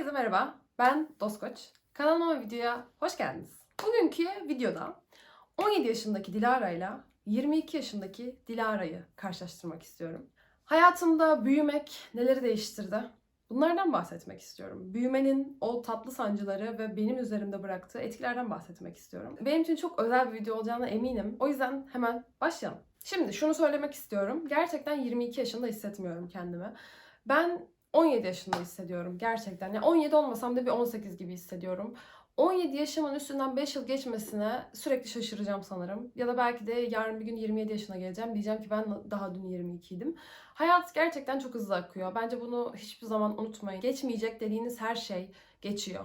Herkese merhaba. Ben Doskoç. Kanalıma ve videoya hoş geldiniz. Bugünkü videoda 17 yaşındaki Dilara ile 22 yaşındaki Dilara'yı karşılaştırmak istiyorum. Hayatımda büyümek neleri değiştirdi? Bunlardan bahsetmek istiyorum. Büyümenin o tatlı sancıları ve benim üzerimde bıraktığı etkilerden bahsetmek istiyorum. Benim için çok özel bir video olacağına eminim. O yüzden hemen başlayalım. Şimdi şunu söylemek istiyorum. Gerçekten 22 yaşında hissetmiyorum kendimi. Ben 17 yaşında hissediyorum gerçekten. Yani 17 olmasam da bir 18 gibi hissediyorum. 17 yaşımın üstünden 5 yıl geçmesine sürekli şaşıracağım sanırım. Ya da belki de yarın bir gün 27 yaşına geleceğim. Diyeceğim ki ben daha dün 22 idim. Hayat gerçekten çok hızlı akıyor. Bence bunu hiçbir zaman unutmayın. Geçmeyecek dediğiniz her şey geçiyor.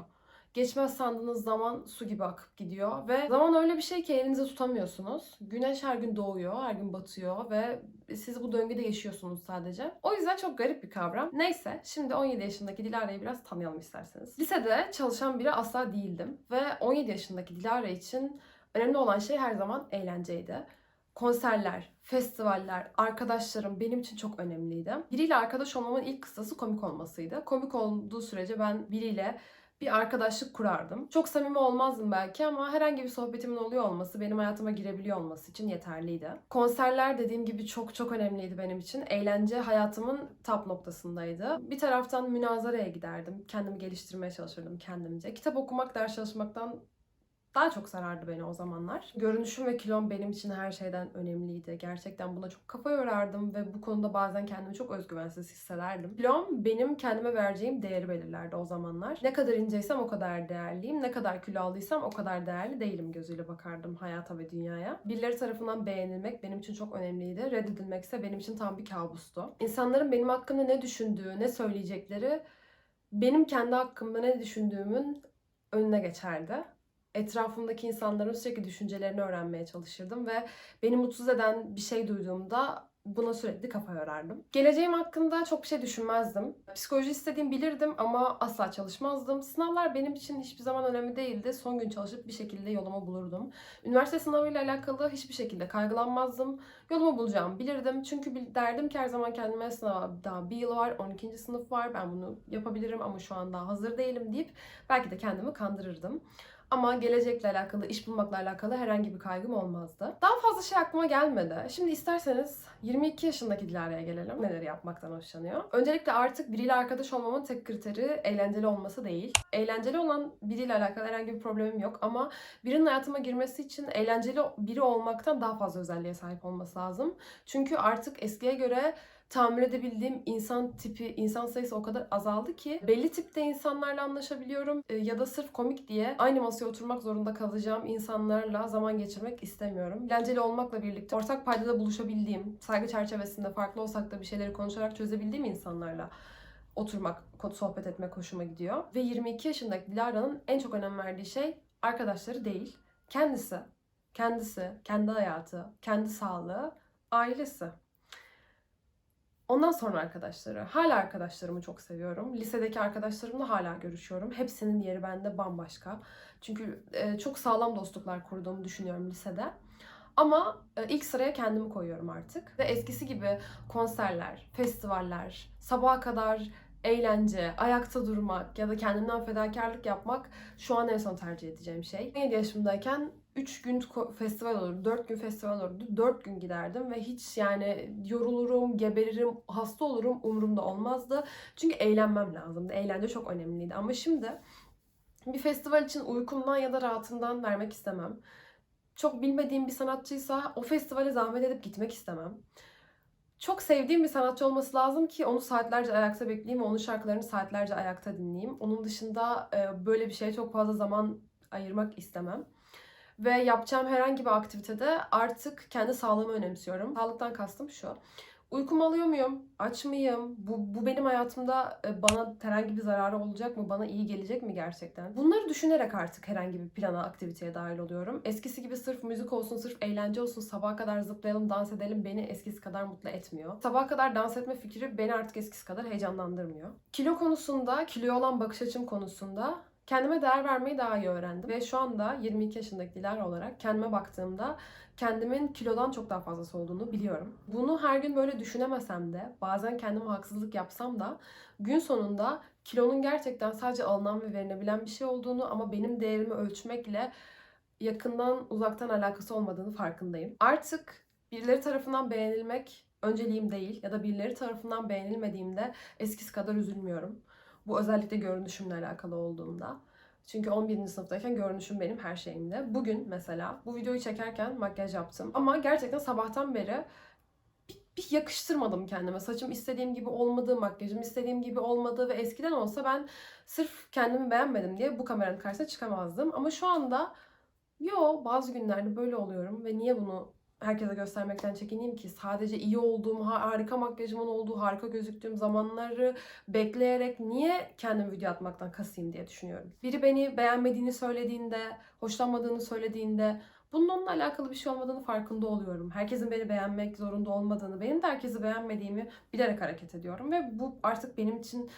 Geçmez sandığınız zaman su gibi akıp gidiyor ve zaman öyle bir şey ki elinize tutamıyorsunuz. Güneş her gün doğuyor, her gün batıyor ve siz bu döngüde yaşıyorsunuz sadece. O yüzden çok garip bir kavram. Neyse, şimdi 17 yaşındaki Dilara'yı biraz tanıyalım isterseniz. Lisede çalışan biri asla değildim ve 17 yaşındaki Dilara için önemli olan şey her zaman eğlenceydi konserler, festivaller, arkadaşlarım benim için çok önemliydi. Biriyle arkadaş olmamın ilk kıstası komik olmasıydı. Komik olduğu sürece ben biriyle bir arkadaşlık kurardım. Çok samimi olmazdım belki ama herhangi bir sohbetimin oluyor olması, benim hayatıma girebiliyor olması için yeterliydi. Konserler dediğim gibi çok çok önemliydi benim için. Eğlence hayatımın top noktasındaydı. Bir taraftan münazaraya giderdim. Kendimi geliştirmeye çalışırdım kendimce. Kitap okumak, ders çalışmaktan daha çok sarardı beni o zamanlar. Görünüşüm ve kilom benim için her şeyden önemliydi. Gerçekten buna çok kafa yorardım ve bu konuda bazen kendimi çok özgüvensiz hissederdim. Kilom benim kendime vereceğim değeri belirlerdi o zamanlar. Ne kadar inceysem o kadar değerliyim. Ne kadar kilo aldıysam o kadar değerli değilim gözüyle bakardım hayata ve dünyaya. Birileri tarafından beğenilmek benim için çok önemliydi. Reddedilmekse benim için tam bir kabustu. İnsanların benim hakkımda ne düşündüğü, ne söyleyecekleri benim kendi hakkımda ne düşündüğümün önüne geçerdi etrafımdaki insanların sürekli düşüncelerini öğrenmeye çalışırdım ve beni mutsuz eden bir şey duyduğumda buna sürekli kafa yorardım. Geleceğim hakkında çok bir şey düşünmezdim. Psikoloji istediğim bilirdim ama asla çalışmazdım. Sınavlar benim için hiçbir zaman önemli değildi. Son gün çalışıp bir şekilde yolumu bulurdum. Üniversite sınavıyla alakalı hiçbir şekilde kaygılanmazdım. Yolumu bulacağımı bilirdim. Çünkü derdim ki her zaman kendime sınava daha bir yıl var, 12. sınıf var. Ben bunu yapabilirim ama şu an daha hazır değilim deyip belki de kendimi kandırırdım. Ama gelecekle alakalı, iş bulmakla alakalı herhangi bir kaygım olmazdı. Daha fazla şey aklıma gelmedi. Şimdi isterseniz 22 yaşındaki Dilara'ya gelelim. Neler yapmaktan hoşlanıyor? Öncelikle artık biriyle arkadaş olmamın tek kriteri eğlenceli olması değil. Eğlenceli olan biriyle alakalı herhangi bir problemim yok ama birinin hayatıma girmesi için eğlenceli biri olmaktan daha fazla özelliğe sahip olması lazım. Çünkü artık eskiye göre tahammül edebildiğim insan tipi, insan sayısı o kadar azaldı ki belli tipte insanlarla anlaşabiliyorum e, ya da sırf komik diye aynı masaya oturmak zorunda kalacağım insanlarla zaman geçirmek istemiyorum. Eğlenceli olmakla birlikte ortak paydada buluşabildiğim, saygı çerçevesinde farklı olsak da bir şeyleri konuşarak çözebildiğim insanlarla oturmak, sohbet etmek hoşuma gidiyor. Ve 22 yaşındaki Dilara'nın en çok önem verdiği şey arkadaşları değil, kendisi. Kendisi, kendi hayatı, kendi sağlığı, ailesi. Ondan sonra arkadaşları. Hala arkadaşlarımı çok seviyorum. Lisedeki arkadaşlarımla hala görüşüyorum. Hepsinin yeri bende bambaşka. Çünkü e, çok sağlam dostluklar kurduğumu düşünüyorum lisede. Ama e, ilk sıraya kendimi koyuyorum artık. Ve eskisi gibi konserler, festivaller, sabaha kadar eğlence, ayakta durmak ya da kendimden fedakarlık yapmak şu an en son tercih edeceğim şey. 17 yaşımdayken 3 gün festival olurdu, 4 gün festival olurdu. 4 gün giderdim ve hiç yani yorulurum, geberirim, hasta olurum umurumda olmazdı. Çünkü eğlenmem lazımdı. Eğlence çok önemliydi. Ama şimdi bir festival için uykumdan ya da rahatımdan vermek istemem. Çok bilmediğim bir sanatçıysa o festivale zahmet edip gitmek istemem. Çok sevdiğim bir sanatçı olması lazım ki onu saatlerce ayakta bekleyeyim ve onun şarkılarını saatlerce ayakta dinleyeyim. Onun dışında böyle bir şeye çok fazla zaman ayırmak istemem. Ve yapacağım herhangi bir aktivitede artık kendi sağlığımı önemsiyorum. Sağlıktan kastım şu. Uykumu alıyor muyum? Aç mıyım? Bu, bu benim hayatımda e, bana herhangi bir zararı olacak mı? Bana iyi gelecek mi gerçekten? Bunları düşünerek artık herhangi bir plana, aktiviteye dahil oluyorum. Eskisi gibi sırf müzik olsun, sırf eğlence olsun, sabaha kadar zıplayalım, dans edelim beni eskisi kadar mutlu etmiyor. Sabaha kadar dans etme fikri beni artık eskisi kadar heyecanlandırmıyor. Kilo konusunda, kiloya olan bakış açım konusunda kendime değer vermeyi daha iyi öğrendim. Ve şu anda 22 yaşındaki Dilara olarak kendime baktığımda kendimin kilodan çok daha fazlası olduğunu biliyorum. Bunu her gün böyle düşünemesem de, bazen kendime haksızlık yapsam da gün sonunda kilonun gerçekten sadece alınan ve verilebilen bir şey olduğunu ama benim değerimi ölçmekle yakından uzaktan alakası olmadığını farkındayım. Artık birileri tarafından beğenilmek önceliğim değil ya da birileri tarafından beğenilmediğimde eskisi kadar üzülmüyorum. Bu özellikle görünüşümle alakalı olduğunda. Çünkü 11. sınıftayken görünüşüm benim her şeyimdi. Bugün mesela bu videoyu çekerken makyaj yaptım. Ama gerçekten sabahtan beri bir, bir yakıştırmadım kendime. Saçım istediğim gibi olmadı, makyajım istediğim gibi olmadı ve eskiden olsa ben sırf kendimi beğenmedim diye bu kameranın karşısına çıkamazdım. Ama şu anda yo bazı günlerde böyle oluyorum ve niye bunu herkese göstermekten çekineyim ki sadece iyi olduğum, ha- harika makyajımın olduğu, harika gözüktüğüm zamanları bekleyerek niye kendimi video atmaktan kasayım diye düşünüyorum. Biri beni beğenmediğini söylediğinde, hoşlanmadığını söylediğinde bunun onunla alakalı bir şey olmadığını farkında oluyorum. Herkesin beni beğenmek zorunda olmadığını, benim de herkesi beğenmediğimi bilerek hareket ediyorum ve bu artık benim için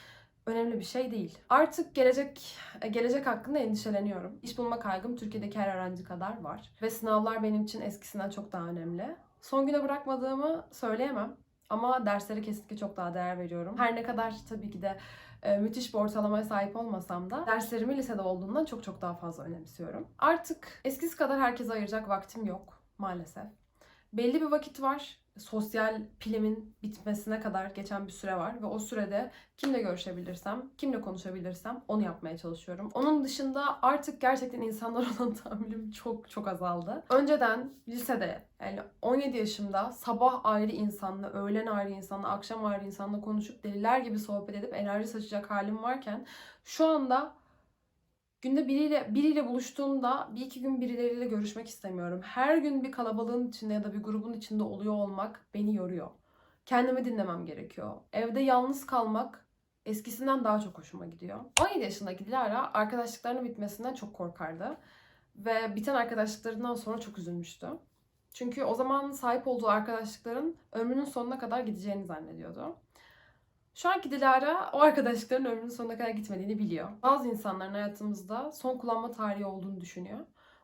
önemli bir şey değil. Artık gelecek gelecek hakkında endişeleniyorum. İş bulma kaygım Türkiye'deki her öğrenci kadar var. Ve sınavlar benim için eskisinden çok daha önemli. Son güne bırakmadığımı söyleyemem. Ama derslere kesinlikle çok daha değer veriyorum. Her ne kadar tabii ki de e, müthiş bir ortalamaya sahip olmasam da derslerimi lisede olduğundan çok çok daha fazla önemsiyorum. Artık eskisi kadar herkese ayıracak vaktim yok maalesef. Belli bir vakit var. Sosyal pilimin bitmesine kadar geçen bir süre var ve o sürede kimle görüşebilirsem, kimle konuşabilirsem onu yapmaya çalışıyorum. Onun dışında artık gerçekten insanlar olan tahammülüm çok çok azaldı. Önceden lisede yani 17 yaşımda sabah ayrı insanla, öğlen ayrı insanla, akşam ayrı insanla konuşup deliler gibi sohbet edip enerji saçacak halim varken şu anda günde biriyle biriyle buluştuğumda bir iki gün birileriyle görüşmek istemiyorum. Her gün bir kalabalığın içinde ya da bir grubun içinde oluyor olmak beni yoruyor. Kendimi dinlemem gerekiyor. Evde yalnız kalmak eskisinden daha çok hoşuma gidiyor. 17 yaşındaki Dilara arkadaşlıklarının bitmesinden çok korkardı. Ve biten arkadaşlıklarından sonra çok üzülmüştü. Çünkü o zaman sahip olduğu arkadaşlıkların ömrünün sonuna kadar gideceğini zannediyordu. Şu anki Dilara o arkadaşlıkların ömrünün sonuna kadar gitmediğini biliyor. Bazı insanların hayatımızda son kullanma tarihi olduğunu düşünüyor.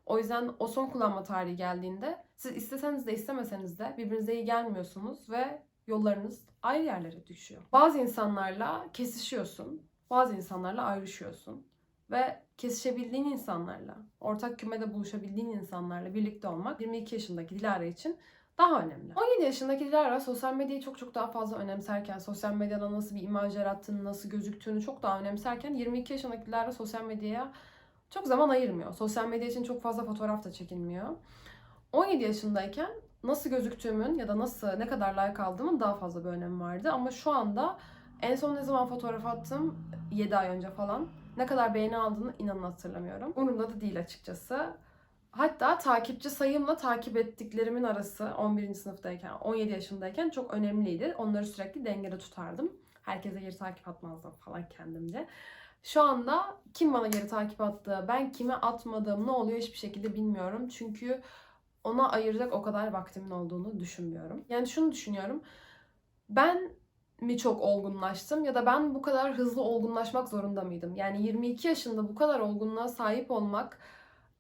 O yüzden o son kullanma tarihi geldiğinde siz isteseniz de istemeseniz de birbirinize iyi gelmiyorsunuz ve yollarınız ayrı yerlere düşüyor. Bazı insanlarla kesişiyorsun, bazı insanlarla ayrışıyorsun ve kesişebildiğin insanlarla, ortak kümede buluşabildiğin insanlarla birlikte olmak 22 yaşındaki Dilara için daha önemli. 17 yaşındaki Dilara sosyal medyayı çok çok daha fazla önemserken, sosyal medyada nasıl bir imaj yarattığını, nasıl gözüktüğünü çok daha önemserken 22 yaşındaki Dilara sosyal medyaya çok zaman ayırmıyor. Sosyal medya için çok fazla fotoğraf da çekilmiyor. 17 yaşındayken nasıl gözüktüğümün ya da nasıl ne kadar like aldığımın daha fazla bir önemi vardı. Ama şu anda en son ne zaman fotoğraf attım 7 ay önce falan. Ne kadar beğeni aldığını inanın hatırlamıyorum. Umurumda da değil açıkçası. Hatta takipçi sayımla takip ettiklerimin arası 11. sınıftayken, 17 yaşındayken çok önemliydi. Onları sürekli dengede tutardım. Herkese geri takip atmazdım falan kendimce. Şu anda kim bana geri takip attı, ben kime atmadım, ne oluyor hiçbir şekilde bilmiyorum. Çünkü ona ayıracak o kadar vaktimin olduğunu düşünmüyorum. Yani şunu düşünüyorum. Ben mi çok olgunlaştım ya da ben bu kadar hızlı olgunlaşmak zorunda mıydım? Yani 22 yaşında bu kadar olgunluğa sahip olmak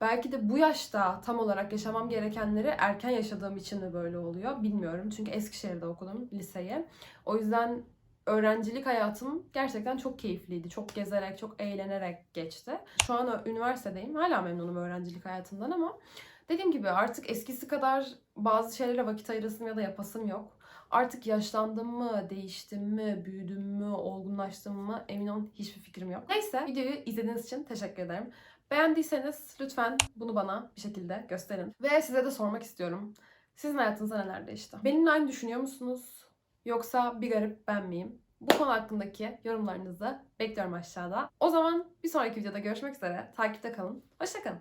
belki de bu yaşta tam olarak yaşamam gerekenleri erken yaşadığım için mi böyle oluyor bilmiyorum. Çünkü Eskişehir'de okudum liseyi. O yüzden öğrencilik hayatım gerçekten çok keyifliydi. Çok gezerek, çok eğlenerek geçti. Şu an üniversitedeyim. Hala memnunum öğrencilik hayatımdan ama dediğim gibi artık eskisi kadar bazı şeylere vakit ayırasım ya da yapasım yok. Artık yaşlandım mı, değiştim mi, büyüdüm mü, olgunlaştım mı emin olun hiçbir fikrim yok. Neyse videoyu izlediğiniz için teşekkür ederim. Beğendiyseniz lütfen bunu bana bir şekilde gösterin. Ve size de sormak istiyorum. Sizin hayatınızda neler değişti? Benimle aynı düşünüyor musunuz? Yoksa bir garip ben miyim? Bu konu hakkındaki yorumlarınızı bekliyorum aşağıda. O zaman bir sonraki videoda görüşmek üzere. Takipte kalın. Hoşçakalın.